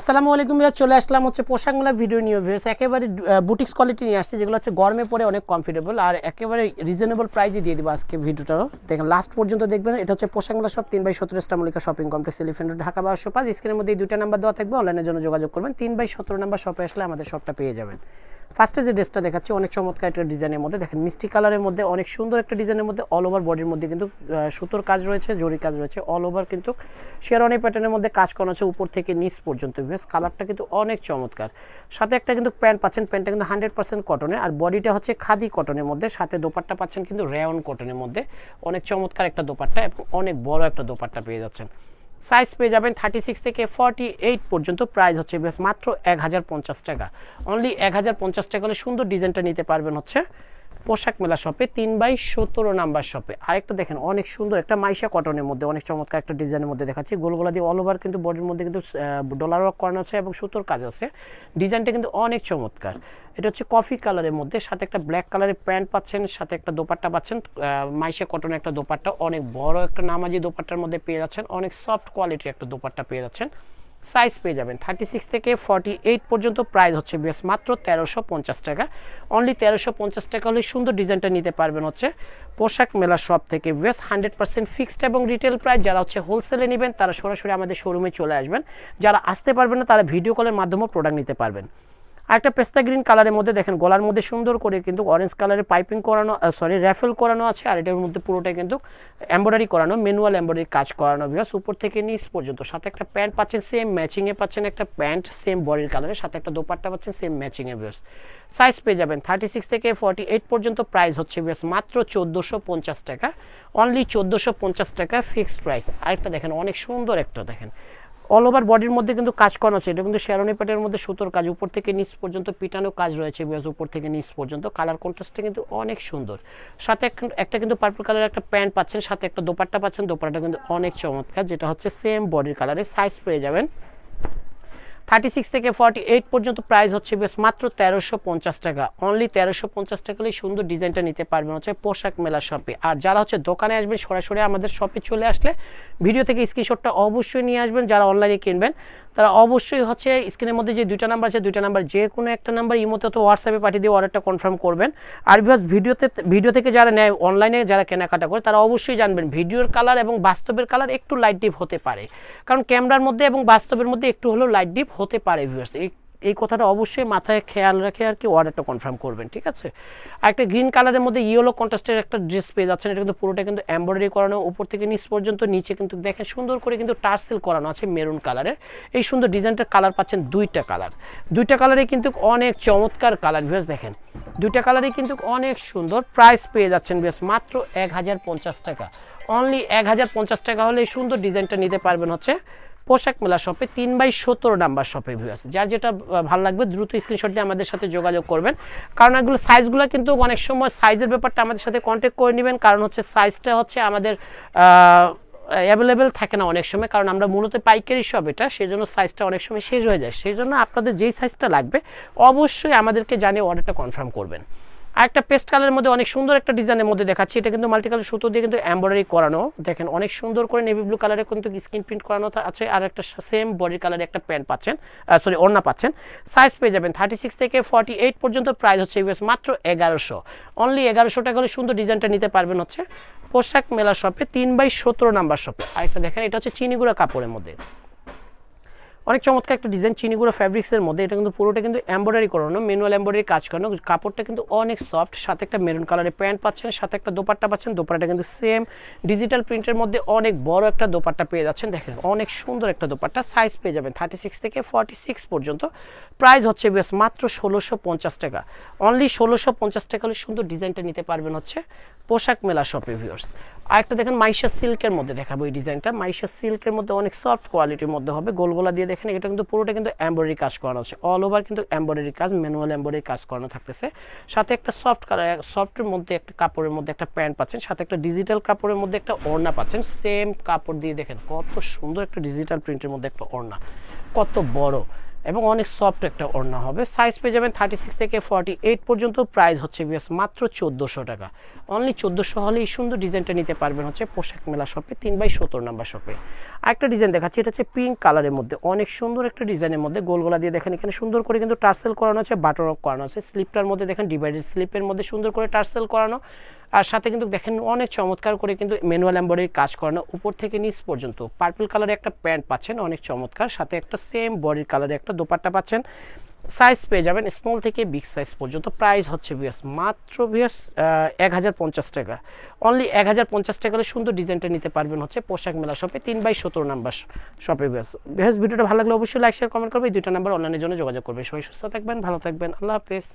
আসসালামু আলাইকুম ভাইয়া, চলে আসলাম হচ্ছে পোশাক মেলা ভিডিও নিয়ে ভিউস একেবারে বুটিক্স কোয়ালিটি নিয়ে আসছে, যেগুলো হচ্ছে গরমে পরে অনেক কমফর্টেবল আর একেবারে রিজনেবল প্রাইসে দিয়ে দেবো আজকে ভিডিওটাও। দেখেন লাস্ট পর্যন্ত দেখবেন, এটা হচ্ছে পোশাক সব তিন বাই সতেরো স্টামলিকা শপিং কমপ্লেক্স এলিফেন্ট ঢাকা বারোশো পাঁচ স্ক্রিনের মধ্যে এই দুইটা নাম্বার দেওয়া থাকবে অনলাইনের জন্য যোগাযোগ করবেন। তিন বাই সতেরো নাম্বার শপে আসলে আমাদের শপটা পেয়ে যাবেন। ফার্স্টে যে ড্রেসটা দেখাচ্ছি, অনেক চমৎকার একটা ডিজাইনের মধ্যে। দেখেন, মিষ্টি কালারের মধ্যে, অনেক সুন্দর একটা ডিজাইনের মধ্যে অল ওভার বডির মধ্যে কিন্তু সুতোর কাজ রয়েছে জরি কাজ রয়েছে অল ওভার কিন্তু শেরনি প্যাটার্নের মধ্যে কাজ করা আছে উপর থেকে নিচ পর্যন্ত বেশ কালারটা কিন্তু অনেক চমৎকার। সাথে একটা কিন্তু প্যান্ট পাচ্ছেন, প্যান্টটা কিন্তু হান্ড্রেড পার্সেন্ট কটনের আর বডিটা হচ্ছে খাদি কটনের মধ্যে। সাথে দোপাট্টা পাচ্ছেন কিন্তু রেয়ন কটনের মধ্যে। অনেক চমৎকার একটা দোপাট্টা এবং অনেক বড় একটা দোপাট্টা পেয়ে যাচ্ছেন। সাইজ পেয়ে যাবেন থার্টি সিক্স থেকে ফর্টি এইট পর্যন্ত প্রাইস হচ্ছে বেশ মাত্র এক হাজার পঞ্চাশ টাকা। অনলি এক হাজার পঞ্চাশ টাকা হলে সুন্দর ডিজাইনটা নিতে পারবেন হচ্ছে পোশাক মেলা শপে তিন বাই সতেরো নাম্বার শপে আরেকটা দেখেন, অনেক সুন্দর একটা মাইশা কটনের মধ্যে, অনেক চমৎকার একটা ডিজাইনের মধ্যে দেখাচ্ছি। গোলগোলা দিয়ে অল ওভার কিন্তু বডির মধ্যে কিন্তু ডলার ওয়ার্ক করানো আছে এবং সুতোর কাজ আছে। ডিজাইনটা কিন্তু অনেক চমৎকার। এটা হচ্ছে কফি কালারের মধ্যে, সাথে একটা ব্ল্যাক কালারের প্যান্ট পাচ্ছেন, সাথে একটা দোপাট্টা পাচ্ছেন মাইশা কটনের একটা দোপাট্টা, অনেক বড় একটা নামাজি দোপাট্টার মধ্যে পেয়ে যাচ্ছেন, অনেক সফট কোয়ালিটির একটা দোপাট্টা পেয়ে যাচ্ছেন। সাইজ পেয়ে যাবেন। থার্টি সিক্স থেকে ফর্টি এইট পর্যন্ত প্রাইস হচ্ছে বেশ মাত্র তেরোশো পঞ্চাশ টাকা। অনলি তেরোশো পঞ্চাশ টাকা হলে সুন্দর ডিজাইনটা নিতে পারবেন হচ্ছে পোশাক মেলা শপ থেকে। বেশ হান্ড্রেড পার্সেন্ট ফিক্সড এবং রিটেল প্রাইস যারা হচ্ছে হোলসেলে নেবেন, তারা সরাসরি আমাদের শোরুমে চলে আসবেন। যারা আসতে পারবেন না, তারা ভিডিও কলের মাধ্যমেও প্রোডাক্ট নিতে পারবেন। আর একটা পেস্তা গ্রিন কালারের মধ্যে দেখেন, গলার মধ্যে সুন্দর করে কিন্তু অরেঞ্জ কালারের পাইপিং করানো সরি র্যাফেল করানো আছে, আর এটার মধ্যে পুরোটাই কিন্তু এম্ব্রয়ডারি করানো ম্যানুয়াল এম্ব্রয়ডারি কাজ করানো বিকজ উপর থেকে নিচ পর্যন্ত। সাথে একটা প্যান্ট পাচ্ছেন সেম ম্যাচিংয়ে পাচ্ছেন একটা প্যান্ট সেম বডির কালারের সাথে একটা দোপাট্টা পাচ্ছেন সেম ম্যাচিংয়ে বিকজ সাইজ পেয়ে যাবেন থার্টি সিক্স থেকে ফর্টি এইট পর্যন্ত প্রাইস হচ্ছে বেশ মাত্র চোদ্দোশো পঞ্চাশ টাকা অনলি চোদ্দোশো পঞ্চাশ টাকা ফিক্সড প্রাইস আরেকটা দেখেন, অনেক সুন্দর একটা দেখেন। অল ওভার বডির মধ্যে কিন্তু কাজ করানো আছে। এটা কিন্তু শেরনি প্যাটের মধ্যে সুতোর কাজ। উপর থেকে নিচ পর্যন্ত পিটানো কাজ রয়েছে বেশ উপর থেকে নিচ পর্যন্ত। কালার কন্ট্রাস্টটা কিন্তু অনেক সুন্দর। সাথে একটা কিন্তু পার্পল কালারের একটা প্যান্ট পাচ্ছেন, সাথে একটা দোপাট্টা পাচ্ছেন। দোপাট্টা কিন্তু অনেক চমৎকার, যেটা হচ্ছে সেম বডির কালারের সাইজ পেয়ে যাবেন। থার্টি সিক্স থেকে ফর্টি এইট পর্যন্ত প্রাইস হচ্ছে বেশ মাত্র তেরোশো পঞ্চাশ টাকা। অনলি তেরোশো পঞ্চাশ টাকা সুন্দর ডিজাইনটা নিতে পারবেন হচ্ছে পোশাক মেলা শপে আর যারা হচ্ছে দোকানে আসবেন, সরাসরি আমাদের শপে চলে আসলে ভিডিও থেকে স্ক্রিনশটটা অবশ্যই নিয়ে আসবেন। যারা অনলাইনে কিনবেন তারা অবশ্যই হচ্ছে স্ক্রিনের মধ্যে যে দুইটা নাম্বার আছে, দুইটা নাম্বার যে কোনো একটা নাম্বার ইমোতে তো হোয়াটসঅ্যাপে পাঠিয়ে দিয়ে অর্ডারটা কনফার্ম করবেন। আর বিকজ ভিডিওতে ভিডিও থেকে যারা নেয় অনলাইনে যারা কেনাকাটা করে, তারা অবশ্যই জানবেন ভিডিওর কালার এবং বাস্তবের কালার একটু লাইট ডিপ হতে পারে। কারণ ক্যামেরার মধ্যে এবং বাস্তবের মধ্যে একটু হলেও লাইট ডিপ হতে পারে ভিউয়ার্স এই কথাটা অবশ্যই মাথায় খেয়াল রেখে আর কি অর্ডারটা কনফার্ম করবেন, ঠিক আছে? আর একটা গ্রিন কালারের মধ্যে ইয়েলো কন্ট্রাস্টের একটা ড্রেস পেয়ে যাচ্ছেন, এটা কিন্তু পুরোটা কিন্তু এমব্রয়ডারি করানো, উপর থেকে নিচ পর্যন্ত, নিচে কিন্তু দেখেন সুন্দর করে কিন্তু টার্সেল করানো আছে মেরুন কালারের এই সুন্দর ডিজাইনটার কালার পাচ্ছেন দুইটা কালার দুইটা কালারে কিন্তু অনেক চমৎকার কালার ভিউয়ার্স দেখেন। দুইটা কালারই কিন্তু অনেক সুন্দর প্রাইস পেয়ে যাচ্ছেন বেশ মাত্র এক হাজার পঞ্চাশ টাকা। অনলি এক হাজার পঞ্চাশ টাকা হলে এই সুন্দর ডিজাইনটা নিতে পারবেন হচ্ছে পোশাক মেলা শপে তিন বাই সতেরো নাম্বার শপে ভিউ আছে। যার যেটা ভালো লাগবে দ্রুত স্ক্রিনশট দিয়ে আমাদের সাথে যোগাযোগ করবেন। কারণ এগুলো সাইজগুলো কিন্তু অনেক সময় সাইজের ব্যাপারটা আমাদের সাথে কন্ট্যাক্ট করে নেবেন। কারণ হচ্ছে সাইজটা হচ্ছে আমাদের অ্যাভেলেবেল থাকে না অনেক সময়। কারণ আমরা মূলত পাইকারি শপ এটা সেই জন্য সাইজটা অনেক সময় শেষ হয়ে যায়। সেই জন্য আপনাদের যেই সাইজটা লাগবে, অবশ্যই আমাদেরকে জানিয়ে অর্ডারটা কনফার্ম করবেন। আর একটা পেস্ট কালারের মধ্যে অনেক সুন্দর একটা ডিজাইনের মধ্যে দেখাচ্ছি। এটা কিন্তু মাল্টি কালার সুতো দিয়ে কিন্তু এমব্রয়ডারি করানো। দেখেন, অনেক সুন্দর করে নেভি ব্লু কালারে কিন্তু স্ক্রিন প্রিন্ট করানো আছে। আর একটা সেম বডির কালারে একটা প্যান্ট পাচ্ছেন সরি ওড়না পাচ্ছেন। সাইজ পেয়ে যাবেন থার্টি সিক্স থেকে ফর্টি এইট পর্যন্ত। প্রাইস হচ্ছে ইউএস মাত্র এগারোশো। অনলি এগারোশো টাকা হলে সুন্দর ডিজাইনটা নিতে পারবেন হচ্ছে পোশাক মেলা শপে তিন বাই সতেরো নাম্বার শপে আরেকটা দেখেন, এটা হচ্ছে চিনিগুড়া কাপড়ের মধ্যে। অনেক চমৎকার একটা ডিজাইন চিনিগুড়ো ফ্যাব্রিক্সের মধ্যে। এটা কিন্তু পুরোটা কিন্তু এমব্রয়ডারি করানো ম্যানুয়াল এমব্রয়ডারি কাজ করানো। কাপড়টা কিন্তু অনেক সফট সাথে একটা মেরুন কালারের প্যান্ট পাচ্ছেন, সাথে একটা দোপাট্টা পাচ্ছেন। দোপাট্টা কিন্তু সেম ডিজিটাল প্রিন্টের মধ্যে অনেক বড় একটা দোপাট্টা পেয়ে যাচ্ছেন। দেখেন, অনেক সুন্দর একটা দোপাট্টা। সাইজ পেয়ে যাবেন থার্টি সিক্স থেকে ফর্টি সিক্স পর্যন্ত। প্রাইস হচ্ছে বেশ মাত্র ষোলোশো পঞ্চাশ টাকা। অনলি ষোলোশো পঞ্চাশ টাকা হলে সুন্দর ডিজাইনটা নিতে পারবেন হচ্ছে পোশাক মেলা শপে ভিউয়ার্স আরেকটা দেখেন, মাইশা সিল্কের মধ্যে দেখাবো এই ডিজাইনটা মাইশা সিল্কের মধ্যে অনেক সফট কোয়ালিটির মধ্যে হবে। গোলগোলা দিয়ে দেখেন এটা কিন্তু পুরোটা কিন্তু এমব্রয়ডারি কাজ করানো আছে। অল ওভার কিন্তু এম্ব্রয়ডারি কাজ ম্যানুয়াল এমব্রয়ডারি কাজ করানো থাকতেছে। সাথে একটা সফট কালার সফটের মধ্যে একটা কাপড়ের মধ্যে একটা প্যান্ট পাচ্ছেন, সাথে একটা ডিজিটাল কাপড়ের মধ্যে একটা ওড়না পাচ্ছেন। সেম কাপড় দিয়ে দেখেন, কত সুন্দর একটা ডিজিটাল প্রিন্টের মধ্যে একটা ওড়না। কত বড়। এবং অনেক সফট একটা ওড়না হবে। সাইজ পেয়ে যাবেন থার্টি সিক্স থেকে ফর্টি এইট পর্যন্ত। প্রাইস হচ্ছে বিয়াস মাত্র চোদ্দোশো টাকা। অনলি চোদ্দোশো হলে এই সুন্দর ডিজাইনটা নিতে পারবেন হচ্ছে পোশাক মেলা শপে তিন বাই সত্তর নাম্বার শপে আরেকটা ডিজাইন দেখাচ্ছি, এটা হচ্ছে পিঙ্ক কালারের মধ্যে। অনেক সুন্দর একটা ডিজাইনের মধ্যে গোলগোলা দিয়ে দেখেন, এখানে সুন্দর করে কিন্তু টার্সেল করানো আছে, বাটন অফ করানো আছে। স্লিপটার মধ্যে দেখেন ডিভাইডেড স্লিপের মধ্যে সুন্দর করে টার্সেল করানো। আর সাথে কিন্তু দেখেন অনেক চমৎকার করে কিন্তু ম্যানুয়াল এম্বয়ডারির কাজ করানো, উপর থেকে নিচ পর্যন্ত। পার্পল কালারের একটা প্যান্ট পাচ্ছেন, অনেক চমৎকার। সাথে একটা সেম বডির কালারের একটা দোপাট্টা পাচ্ছেন। সাইজ পেয়ে যাবেন স্মল থেকে বিগ সাইজ পর্যন্ত। প্রাইস হচ্ছে বিয়াস মাত্র বিয়াস এক হাজার পঞ্চাশ টাকা। অনলি এক হাজার পঞ্চাশ টাকা হলে সুন্দর ডিজাইনটা নিতে পারবেন হচ্ছে পোশাক মেলা শপে তিন বাই সতেরো নাম্বার শপে বিয়াস বিয়াস ভিডিওটা ভালো লাগলে অবশ্যই লাইক শেয়ার কমেন্ট করবে। দুইটা নাম্বার অনলাইনের জন্য যোগাযোগ করবে। সবাই সুস্থ থাকবেন, ভালো থাকবেন। আল্লাহ হাফেজ।